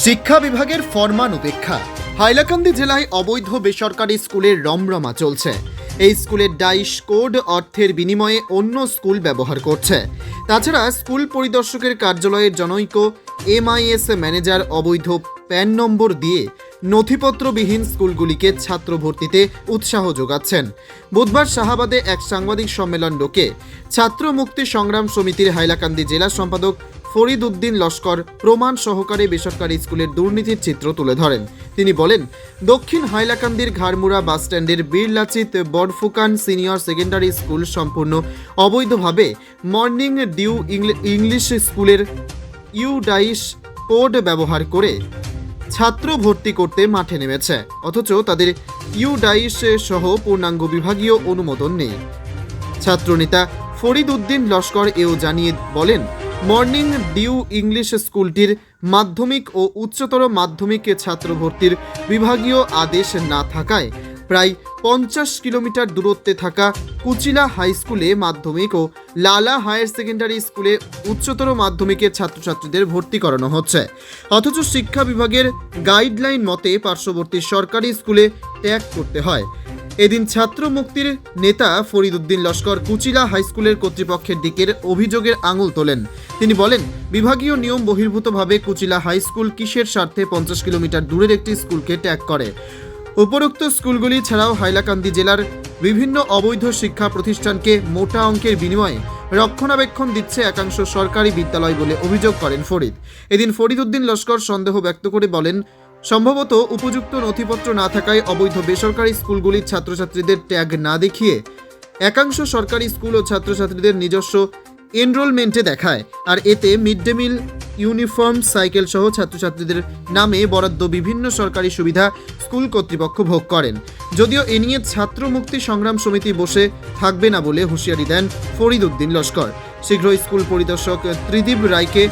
শিক্ষা বিভাগের ফরমান উপেক্ষা হাইলাকান্দি জেলায় অবৈধ বেসরকারি স্কুলের রমরমা চলছে। এই স্কুলের ডাইশ কোড অর্থের বিনিময়ে অন্য স্কুল ব্যবহার করছে। তাছাড়া স্কুল পরিদর্শকের কার্যালয়ের জনৈক, এমআইএস ম্যানেজার অবৈধ প্যান নম্বর দিয়ে নথিপত্রবিহীন স্কুলগুলিকে ছাত্র ভর্তিতে উৎসাহ যোগাচ্ছেন। বুধবার শাহাবাদে এক সাংবাদিক সম্মেলন ডোকে ছাত্র মুক্তি সংগ্রাম সমিতির হাইলাকান্দি জেলা সম্পাদক ফরিদ উদ্দিন লস্কর প্রমাণ সহকারে বেসরকারি স্কুলের দুর্নীতির চিত্র তুলে ধরেন। তিনি বলেন, দক্ষিণ হাইলাকান্দির ঘাড়মুড়া বাসস্ট্যান্ডের Bir Lachit Borphukan senior secondary school সম্পূর্ণ অবৈধভাবে মর্নিং ডিউ ইংলি- ইংলিশ স্কুলের ইউডাইশ কোড ব্যবহার করে ছাত্র ভর্তি করতে মাঠে নেমেছে। অথচ তাদের ইউডাইশ সহ পূর্ণাঙ্গ বিভাগীয় অনুমোদন নেই। ছাত্রনেতা ফরিদ উদ্দিন লস্কর এও জানিয়ে বলেন মর্নিং ডিউ ইংলিশ স্কুলটির মাধ্যমিক ও উচ্চতর মাধ্যমিক ছাত্র ভর্তির বিভাগীয় আদেশ না থাকায় প্রায় পঞ্চাশ কিলোমিটার দূরত্বে থাকা কুচিলা হাই স্কুলে মাধ্যমিক ও লালা হায়ার সেকেন্ডারি স্কুলে উচ্চতর মাধ্যমিকের ছাত্রছাত্রীদের ভর্তি করানো হচ্ছে। অথচ শিক্ষা বিভাগের গাইডলাইন মতে পার্শ্ববর্তী সরকারি স্কুলে ত্যাগ করতে হয়। এদিন ছাত্র মুক্তির নেতা ফরিদ উদ্দিন লস্কর কুচিলা হাইস্কুলের কর্তৃপক্ষের দিকের অভিযোগের আঙুল তোলেন। তিনি বলেন, বিভাগীয় নিয়ম বহির্ভূতভাবে কুচিলা হাইস্কুল কিসের স্বার্থে পঞ্চাশ কিলোমিটার দূরের একটি স্কুলকে ট্যাগ করে। উপরোক্ত স্কুলগুলি ছাড়াও হাইলাকান্দি জেলার বিভিন্ন অবৈধ শিক্ষা প্রতিষ্ঠানকে মোটা অঙ্কের বিনিময়ে রক্ষণাবেক্ষণ দিচ্ছে একাংশ সরকারি বিদ্যালয় বলে অভিযোগ করেন ফরিদ। এদিন ফরিদ উদ্দিন লস্কর সন্দেহ ব্যক্ত করে বলেন সম্ভবত উপযুক্ত নথিপত্র না থাকায় অবৈধ বেসরকারি স্কুলগুলির ছাত্রছাত্রীদের ট্যাগ না দেখিয়ে একাংশ সরকারি স্কুল ও ছাত্রছাত্রীদের নিজস্ব এনরোলমেন্টে দেখায়। আর এতে mid day meal uniform cycle সহ ছাত্রছাত্রীদের নামে বরাদ্দ বিভিন্ন সরকারি সুবিধা স্কুল কর্তৃপক্ষ ভোগ করেন। যদিও এ নিয়ে ছাত্র মুক্তি সংগ্রাম সমিতি বসে থাকবে না বলে হুঁশিয়ারি দেন ফরিদ উদ্দিন লস্কর। শীঘ্রই স্কুল পরিদর্শক ত্রিদীপ রায়কে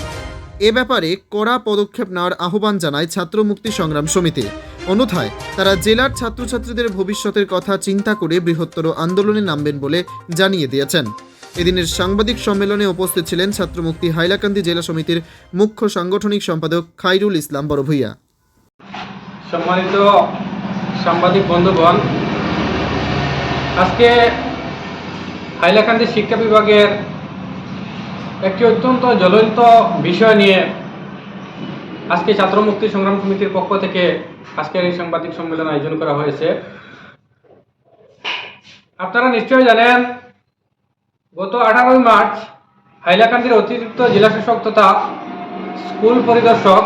এ ব্যাপারে কড়া পদক্ষেপ নেওয়ার আহ্বান জানায় ছাত্র মুক্তি সংগ্রাম সমিতি। অন্যথায়, তারা জেলার ছাত্রছাত্রীদের ভবিষ্যতের কথা চিন্তা করে বৃহত্তর আন্দোলনে নামবেন বলে জানিয়ে দিয়েছেন। এদিনের সাংবাদিক সম্মেলনে উপস্থিত ছিলেন ছাত্রমুক্তি হাইলাকান্দি জেলা সমিতির মুখ্য সাংগঠনিক সম্পাদক খাইরুল ইসলাম বড়ভূইয়া। সম্মানিত সাংবাদিক বন্ধুগণ, আজকে হাইলাকান্দি শিক্ষা বিভাগের একটি অত্যন্ত জ্বলন্ত বিষয় নিয়ে আজকে ছাত্র মুক্তি সংগ্রাম সমিতির পক্ষ থেকে আজকের এই সাংবাদিক সম্মেলন আয়োজন করা হয়েছে। আপনারা নিশ্চয়ই জানেন, গত আঠারোই মার্চ হাইলাকান্দির অতিরিক্ত জেলাশাসক তথা স্কুল পরিদর্শক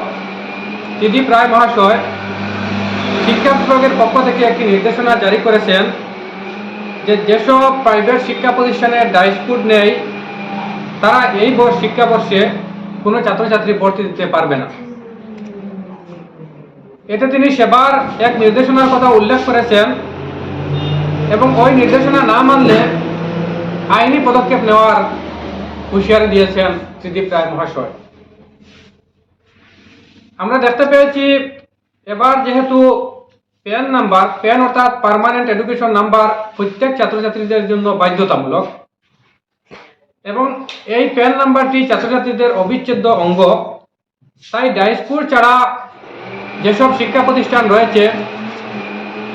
ত্রিদীপ রায় মহাশয় শিক্ষা বিভাগের পক্ষ থেকে একটি নির্দেশনা জারি করেছেন যে যেসব প্রাইভেট শিক্ষা প্রতিষ্ঠানের ডাইসকুড নেই তারা এই বর্ষ শিক্ষাবর্ষে কোনো ছাত্রছাত্রী ভর্তি দিতে পারবে না। এতে তিনি সেবার এক নির্দেশনার কথা উল্লেখ করেছেন এবং ওই নির্দেশনা না মানলে আইনি পদক্ষেপ নেওয়ার হুঁশিয়ারি দিয়েছেন ত্রিদীপ রায় মহাশয়। আমরা দেখতে পেয়েছি, এবার যেহেতু প্যান নাম্বার প্যান অর্থাৎ পার্মানেন্ট এডুকেশন নাম্বার প্রত্যেক ছাত্রছাত্রীদের জন্য বাধ্যতামূলক। এবং এই প্যান নাম্বারটি ছাত্রছাত্রীদের অবিচ্ছেদ্য অঙ্গ। তাই ডাইসপুর ছাড়া যেসব শিক্ষা প্রতিষ্ঠান রয়েছে,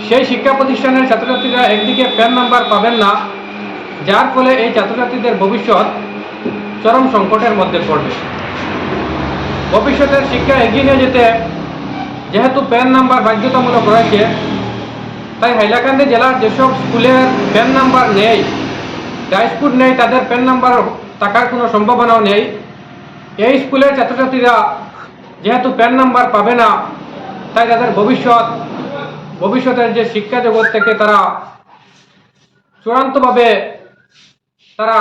সেই শিক্ষা প্রতিষ্ঠানের ছাত্রছাত্রীরা একদিকে প্যান নাম্বার পাবেন না, যার ফলে এই ছাত্রছাত্রীদের ভবিষ্যৎ চরম সংকটের মধ্যে পড়বে। ভবিষ্যতের শিক্ষা এগিয়ে নিয়ে যেতে যেহেতু প্যান নাম্বার বাধ্যতামূলক রয়েছে, তাই হাইলাকান্দি জেলার যেসব স্কুলের প্যান নাম্বার নেই ডাইস্কুল নেই তাদের পেন নাম্বার থাকার কোনো সম্ভাবনাও নেই। এই স্কুলের ছাত্রছাত্রীরা যেহেতু প্যান নাম্বার পাবে না, তাই তাদের ভবিষ্যৎ, ভবিষ্যতের যে শিক্ষা জগৎ থেকে তারা চূড়ান্তভাবে তারা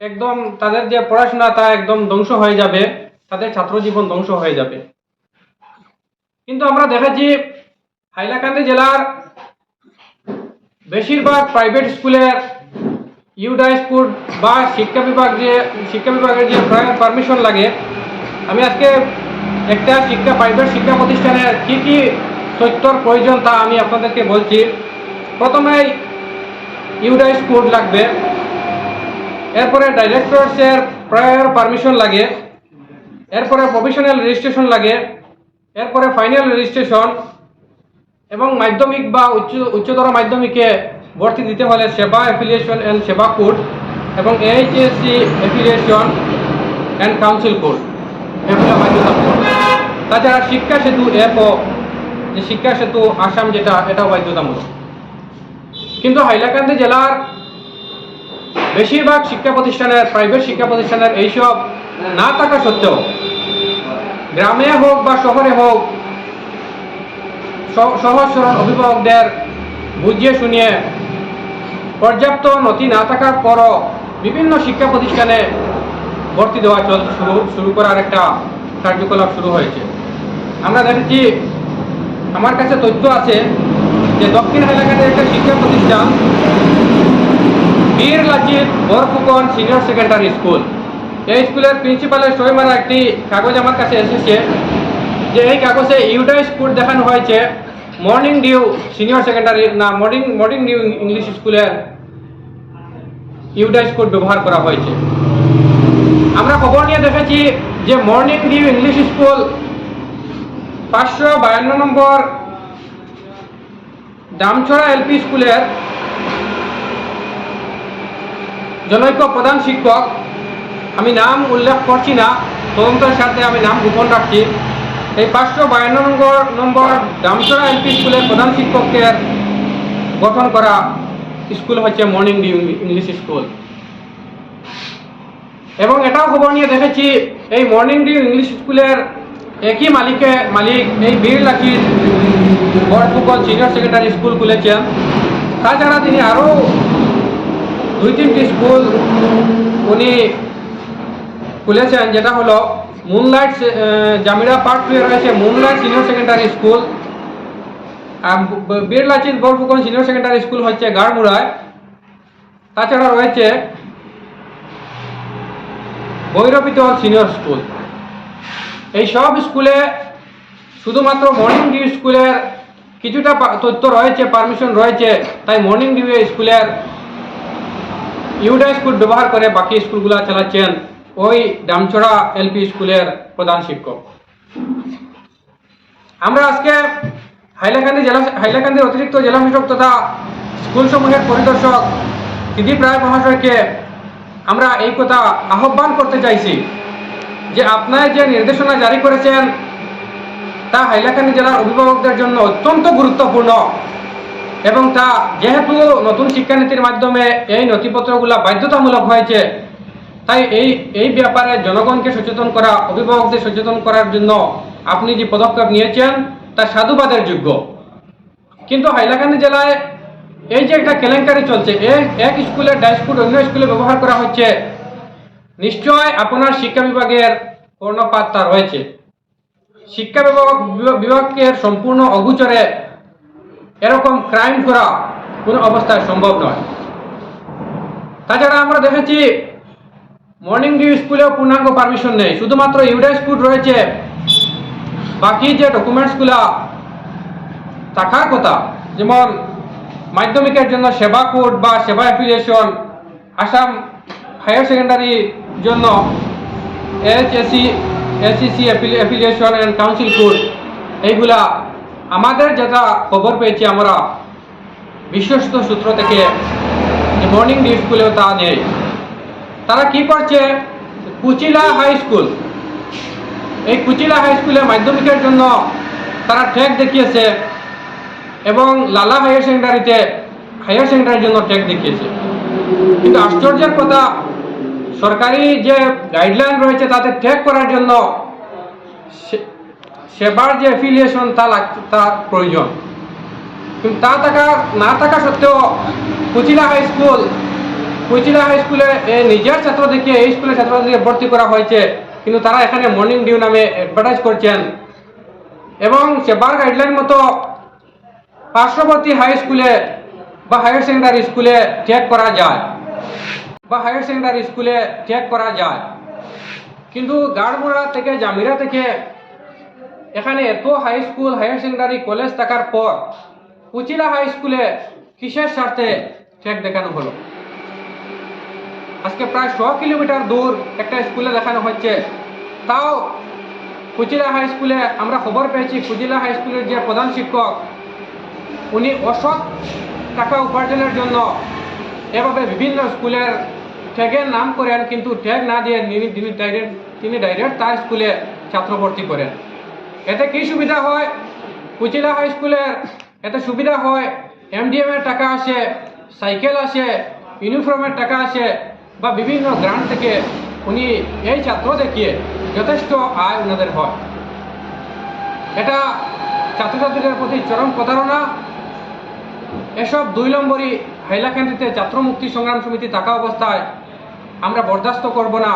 একদম তাদের যে পড়াশোনা তা একদম ধ্বংস হয়ে যাবে। তাদের ছাত্র জীবন ধ্বংস হয়ে যাবে। কিন্তু আমরা দেখেছি হাইলাকান্দি জেলার বেশিরভাগ প্রাইভেট স্কুলের ইউডাই স্কুল বা শিক্ষা বিভাগ যে, শিক্ষা বিভাগের যে পারমিশন লাগে, আমি আজকে একটা শিক্ষা প্রাইভেট শিক্ষা প্রতিষ্ঠানের কী কী তথ্যর প্রয়োজন তা আমি আপনাদেরকে বলছি। প্রথমেই ইউডাই স্কুল লাগবে। এরপরে ডাইরেক্টরসের প্রায়র পারমিশন লাগে। এরপরে প্রফেশনাল রেজিস্ট্রেশন লাগে। এরপরে ফাইনাল রেজিস্ট্রেশন এবং মাধ্যমিক বা উচ্চ, উচ্চতর মাধ্যমিকে ভর্তি দিতে হলে SEBA affiliation and SEBA code এবং HSC affiliation and council code এগুলো বাধ্যতামূলক তাছাড়া শিক্ষা সেতু অ্যাপও যে শিক্ষা সেতু আসাম যেটা, এটাও বাধ্যতামূলক। কিন্তু হাইলাকান্দি জেলার বেশিরভাগ শিক্ষা প্রতিষ্ঠানের প্রাইভেট শিক্ষা প্রতিষ্ঠানের এইসব না থাকা সত্ত্বেও গ্রামে হোক বা শহরে হোক সহজ সরল অভিভাবকদের বুঝিয়ে শুনিয়ে পর্যাপ্ত নথি না থাকার পরও বিভিন্ন শিক্ষা প্রতিষ্ঠানে ভর্তি দেওয়া চল শুরু শুরু করার একটা কার্যকলাপ শুরু হয়েছে। আমরা দেখেছি, আমার কাছে তথ্য আছে যে দক্ষিণ এলাকাতে একটা শিক্ষা প্রতিষ্ঠান Bir Lachit Borphukan senior secondary school. এই স্কুলের প্রিন্সিপালের সই মারা একটি কাগজ আমার কাছে এসেছে, যে এই কাগজে ইউডাইস স্কুল দেখানো হয়েছে, মর্নিং ডিউ সিনিয়র সেকেন্ডারি না, মর্নিং মর্নিং ডিউ ইংলিশ স্কুলের ইউডাইস কোড ব্যবহার করা হয়েছে। আমরা খবর নিয়ে দেখেছি যে মর্নিং ডিউ ইংলিশ স্কুল পাঁচশো বায়ান্ন নম্বর দামছড়া এলপি স্কুলের জনৈক প্রধান শিক্ষক। আমি নাম উল্লেখ করছি না, তদন্তের সাথে আমি নাম গোপন রাখছি। এই পাঁচশো বায়ান্ন নম্বর নম্বর দামছড়া এলপি স্কুলের প্রধান শিক্ষকের গঠন করা স্কুল হচ্ছে মর্নিং ডিউ ইংলিশ স্কুল এবং এটাও খবর নিয়ে দেখেছি, এই মর্নিং ডিউ ইংলিশ স্কুলের একই মালিকে মালিক, এই Bir Lachit Borphukan senior secondary school খুলেছেন তাছাড়া তিনি আরও দুই তিনটি স্কুল উনি খুলেছেন, যেটা হলো মুনলাইট জামিরা টুয়ে রয়েছে মুনলাইট সিনিয়র সেকেন্ডারি স্কুল আর ব- Bir Borphukan senior secondary school হচ্ছে গাড়মুড়ায়। তাছাড়া রয়েছে ভৈরবিতল সিনিয়র স্কুল এই সব স্কুলে শুধুমাত্র মর্নিং ডিউ স্কুলের কিছুটা তথ্য রয়েছে পারমিশন রয়েছে, তাই মর্নিং ডিউ স্কুলের ইউডা স্কুল ব্যবহার করে বাকি স্কুলগুলো চালাচ্ছেন ওই ডামছড়া এলপি স্কুলের প্রধান শিক্ষক। আমরা আজকে হাইলাকান্দি জেলা হাইলাকান্দির অতিরিক্ত জেলা শাসক তথা স্কুল সমূহের পরিদর্শক ত্রিদীপ রায় মহাশয়কে আমরা এই কথা আহ্বান করতে চাইছি যে আপনার যে নির্দেশনা জারি করেছেন তা হাইলাকান্দি জেলার অভিভাবকদের জন্য অত্যন্ত গুরুত্বপূর্ণ এবং তা যেহেতু নতুন শিক্ষানীতির মাধ্যমে এই নথিপত্রগুলো বাধ্যতামূলক হয়েছে, তাই এই এই ব্যাপারে জনগণকে সচেতন করা, অভিভাবকদের সচেতন করার জন্য আপনি যে পদক্ষেপ নিয়েছেন তা সাধুবাদের যোগ্য। কিন্তু হাইলাকান্দি জেলায় এই যে একটা কেলেঙ্কারি চলছে এক স্কুলের ডাইস্কুল অন্য স্কুলে ব্যবহার করা হচ্ছে, নিশ্চয় আপনার শিক্ষা বিভাগের কর্ণপাত রয়েছে। শিক্ষা বিভাগ বিভাগের সম্পূর্ণ অগুচরে এরকম ক্রাইম করা কোনো অবস্থায় সম্ভব নয়। তাছাড়া আমরা দেখেছি, মর্নিং ডিউ স্কুলেও পূর্ণাঙ্গ পারমিশন নেই। শুধুমাত্র ইউডা স্কুল রয়েছে বাকি যে ডকুমেন্টসগুলা থাকার কথা, যেমন মাধ্যমিকের জন্য সেবা কোড বা সেবা অ্যাফিলিয়েশন আসাম হায়ার সেকেন্ডারির জন্য এইচএসসি এসিসি অ্যাফিলিয়েশন অ্যান্ড কাউন্সিল কোড এইগুলা আমাদের যেটা খবর পেয়েছি আমরা বিশ্বস্ত সূত্র থেকে যে মর্নিং স্কুলেও তা নেই তারা কি করছে? কুচিলা হাই স্কুল এই কুচিলা হাই স্কুলে মাধ্যমিকের জন্য তারা ট্র্যাক দেখিয়েছে এবং লালা হায়ার সেকেন্ডারিতে হায়ার সেকেন্ডারির জন্য ট্র্যাক দেখিয়েছে। কিন্তু আশ্চর্যের কথা, সরকারি যে গাইডলাইন রয়েছে তাতে ট্র্যাক করার জন্য সেবার যে অ্যাফিলিয়েশন তা তা প্রয়োজন। কিন্তু তা থাকা, না থাকা সত্ত্বেও Kuchila high school Kuchila high স্কুলে নিজের ছাত্রদেরকে, এই স্কুলের ছাত্রদেরকে ভর্তি করা হয়েছে। কিন্তু তারা এখানে মর্নিং ডিউ নামে অ্যাডভার্টাইজ করছেন। এবং সেবার গাইডলাইন মতো পার্শ্ববর্তী হাই স্কুলে বা হায়ার সেকেন্ডারি স্কুলে চেক করা যায়। বা হায়ার সেকেন্ডারি স্কুলে চেক করা যায়। কিন্তু গাড়মোড়া থেকে, জামিরা থেকে এখানে এত high school higher secondary college থাকার পর উচিলা হাই স্কুলে কিসের স্বার্থে চেক দেখানো হলো? আজকে প্রায় শ কিলোমিটার দূর একটা স্কুলে দেখানো হচ্ছে। তাও কুচিলা হাই স্কুলে আমরা খবর পেয়েছি, কুচিলা হাই স্কুলের যে প্রধান শিক্ষক, উনি অসৎ টাকা উপার্জনের জন্য এভাবে বিভিন্ন স্কুলের ট্যাগের নাম করেন, কিন্তু ট্যাগ না দিয়ে তিনি ডাইরেক্ট তিনি ডাইরেক্ট তার স্কুলে ছাত্র ভর্তি করেন। এতে কি সুবিধা হয়? কুচিলা হাই স্কুলের এতে সুবিধা হয়, এমডিএমের টাকা আসে, সাইকেল আসে ইউনিফর্মের টাকা আসে বা বিভিন্ন গ্রান্ট থেকে উনি এই ছাত্র দেখিয়ে যথেষ্ট আয় ওনাদের হয়। এটা ছাত্রছাত্রীদের প্রতি চরম প্রতারণা। এসব দুই নম্বরই হাইলাকান্দিতে ছাত্র মুক্তি সংগ্রাম সমিতি থাকা অবস্থায় আমরা বরদাস্ত করব না।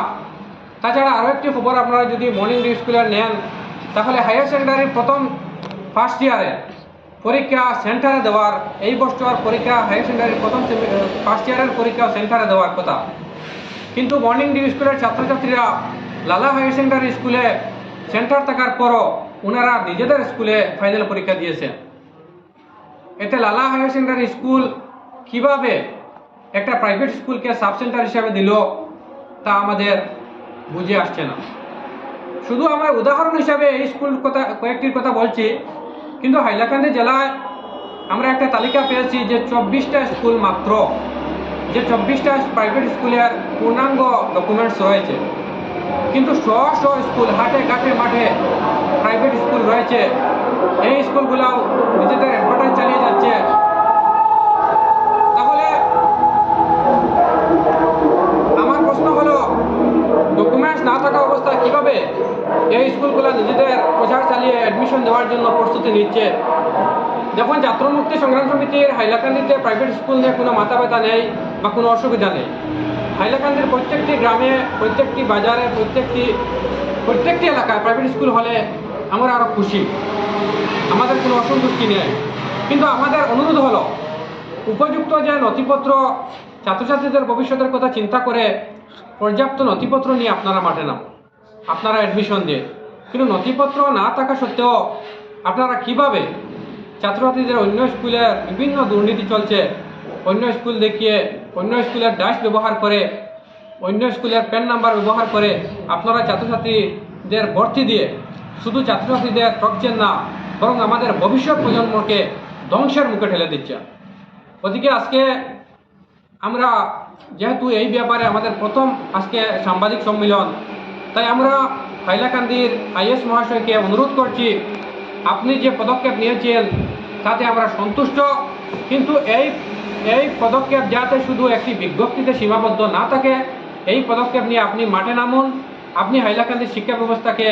তাছাড়া আরও একটি খবর আপনারা যদি মর্নিং স্কুলে নেন, তাহলে হায়ার সেকেন্ডারির প্রথম ফার্স্ট ইয়ারে পরীক্ষা সেন্টারে দেওয়ার, এই বছর পরীক্ষা হায়ার সেকেন্ডারির প্রথম ফার্স্ট ইয়ারের পরীক্ষা সেন্টারে দেওয়ার কথা। কিন্তু মর্নিং ডিউ স্কুলের ছাত্রছাত্রীরা লালা হায়ার সেকেন্ডারি স্কুলে সেন্টার থাকার পরও ওনারা নিজেদের স্কুলে ফাইনাল পরীক্ষা দিয়েছেন এতে লালা হায়ার সেকেন্ডারি স্কুল কীভাবে একটা প্রাইভেট স্কুলকে সাব সেন্টার হিসাবে দিল তা আমাদের বুঝে আসছে না। শুধু আমরা উদাহরণ হিসাবে এই স্কুল কথা, কয়েকটির কথা বলছি, কিন্তু হাইলাকান্দি জেলায় আমরা একটা তালিকা পেয়েছি যে চব্বিশটা স্কুল মাত্র। যে চব্বিশটা প্রাইভেট স্কুলের পূর্ণাঙ্গ ডকুমেন্টস রয়েছে। কিন্তু শ শ স্কুল হাটে ঘাটে মাঠে প্রাইভেট স্কুল রয়েছে। এই স্কুলগুলাও নিজেদের অ্যাডভার্টাইজ চালিয়ে যাচ্ছে। তাহলে আমার প্রশ্ন হলো ডকুমেন্টস না থাকা অবস্থায় কীভাবে এই স্কুলগুলো নিজেদের প্রচার চালিয়ে অ্যাডমিশন দেওয়ার জন্য প্রস্তুতি নিচ্ছে? যখন ছাত্র মুক্তি সংগ্রাম সমিতির হাইলাকান্দিতে প্রাইভেট স্কুল নিয়ে কোনো মাথা ব্যথা নেই। বা কোনো অসুবিধা নেই। হাইলাকান্দির প্রত্যেকটি গ্রামে, প্রত্যেকটি বাজারে, প্রত্যেকটি প্রত্যেকটি এলাকায় প্রাইভেট স্কুল হলে আমরা আরও খুশি। আমাদের কোনো অসন্তুষ্টি নেই। কিন্তু আমাদের অনুরোধ হলো, উপযুক্ত যে নথিপত্র ছাত্রছাত্রীদের ভবিষ্যতের কথা চিন্তা করে পর্যাপ্ত নথিপত্র নিয়ে আপনারা মাঠে নাম আপনারা অ্যাডমিশন দিয়ে। কিন্তু নথিপত্র না থাকা সত্ত্বেও আপনারা কীভাবে ছাত্রছাত্রীদের অন্য স্কুলে বিভিন্ন দুর্নীতি চলছে অন্য স্কুল দেখিয়ে, অন্য স্কুলের ডাস ব্যবহার করে, অন্য স্কুলের পেন নাম্বার ব্যবহার করে আপনারা ছাত্রছাত্রীদের ভর্তি দিয়ে শুধু ছাত্রছাত্রীদের ঠকছেন না, বরং আমাদের ভবিষ্যৎ প্রজন্মকে ধ্বংসের মুখে ঠেলে দিচ্ছেন ওদিকে আজকে আমরা, যেহেতু এই ব্যাপারে আমাদের প্রথম আজকে সাংবাদিক সম্মেলন, তাই আমরা হাইলাকান্দির আইএস মহাশয়কে অনুরোধ করছি, আপনি যে পদক্ষেপ নিয়েছেন তাতে আমরা সন্তুষ্ট, কিন্তু এই এই পদক্ষেপ যাতে শুধু একটি বিজ্ঞপ্তিতে সীমাবদ্ধ না থাকে, এই পদক্ষেপ নিয়ে আপনি মাঠে নামুন। আপনি হাইলাকান্দির শিক্ষা ব্যবস্থাকে,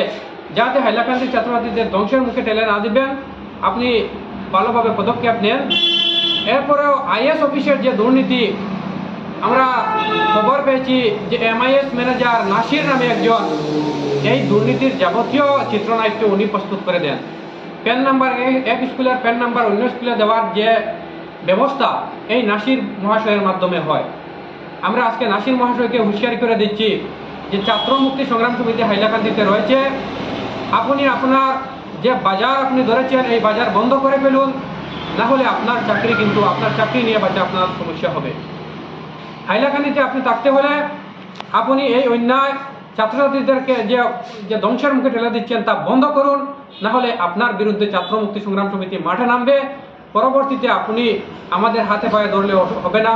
যাতে হাইলাকান্দির ছাত্রছাত্রীদের ধ্বংসের মুখে ঠেলে না দিবেন, আপনি ভালোভাবে পদক্ষেপ নেন। এরপরেও আইএস অফিসের যে দুর্নীতি, আমরা খবর পেয়েছি যে এমআইএস ম্যানেজার নাসির নামে একজন, এই দুর্নীতির যাবতীয় চিত্রনাট্য উনি প্রস্তুত করে দেন। প্যান নাম্বার এক স্কুলের প্যান নাম্বার অন্য স্কুলে দেওয়ার যে ব্যবস্থা এই নাসির মহাশয়ের মাধ্যমে হয়। আমরা আজকে নাসির মহাশয়কে হুঁশিয়ারি করে দিচ্ছি যে ছাত্র মুক্তি সংগ্রাম সমিতি হাইলাকান্দিতে রয়েছে। আপনি, আপনার যে বাজার আপনি ধরেছেন, এই বাজার বন্ধ করে ফেলুন। না হলে আপনার চাকরি কিন্তু, আপনার চাকরি নিয়ে বাঁচা আপনার সমস্যা হবে। হাইলাকান্দিতে আপনি থাকতে হলে আপনি এই অন্যায় ছাত্রছাত্রীদেরকে যে যে ধ্বংসের মুখে ঠেলে দিচ্ছেন তা বন্ধ করুন। না হলে আপনার বিরুদ্ধে ছাত্র মুক্তি সংগ্রাম সমিতি মাঠে নামবে। পরবর্তীতে আপনি আমাদের হাতে পায়ে ধরলে হবে না।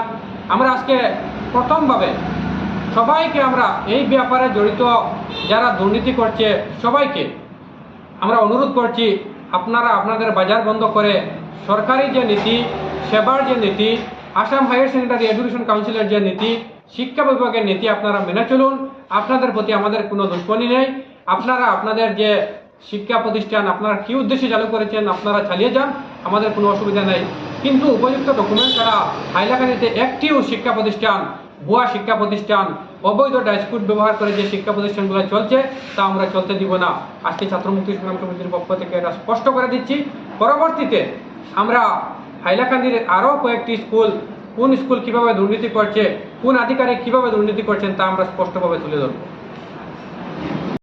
আমরা আজকে প্রথমভাবে সবাইকে আমরা এই ব্যাপারে জড়িত যারা দুর্নীতি করছে, সবাইকে আমরা অনুরোধ করছি, আপনারা আপনাদের বাজার বন্ধ করে সরকারি যে নীতি, সেবার যে নীতি, আসাম হায়ার সেকেন্ডারি এডুকেশন কাউন্সিলের যে নীতি, শিক্ষা বিভাগের নীতি আপনারা মেনে চলুন। আপনাদের প্রতি আমাদের কোনো দুশ্মনী নেই। আপনারা আপনাদের যে শিক্ষা প্রতিষ্ঠান, আপনারা কী উদ্দেশ্যে চালু করেছেন, আপনারা চালিয়ে যান, আমাদের কোনো অসুবিধা নেই। কিন্তু উপযুক্ত ডকুমেন্ট ছাড়া হাইলাকান্দিতে একটিও শিক্ষা প্রতিষ্ঠান, ভুয়া শিক্ষা প্রতিষ্ঠান, অবৈধ ডাইসকুট ব্যবহার করে যে শিক্ষা প্রতিষ্ঠানগুলো চলছে, তা আমরা চলতে দিব না। আজকে ছাত্রমুক্তি সংগ্রাম কমিটির পক্ষ থেকে এটা স্পষ্ট করে দিচ্ছি। পরবর্তীতে আমরা হাইলাকান্দির আরও কয়েকটি স্কুল, কোন স্কুল কীভাবে দুর্নীতি করছে, কোন আধিকারিক কীভাবে দুর্নীতি করছেন, তা আমরা স্পষ্টভাবে তুলে ধরবো।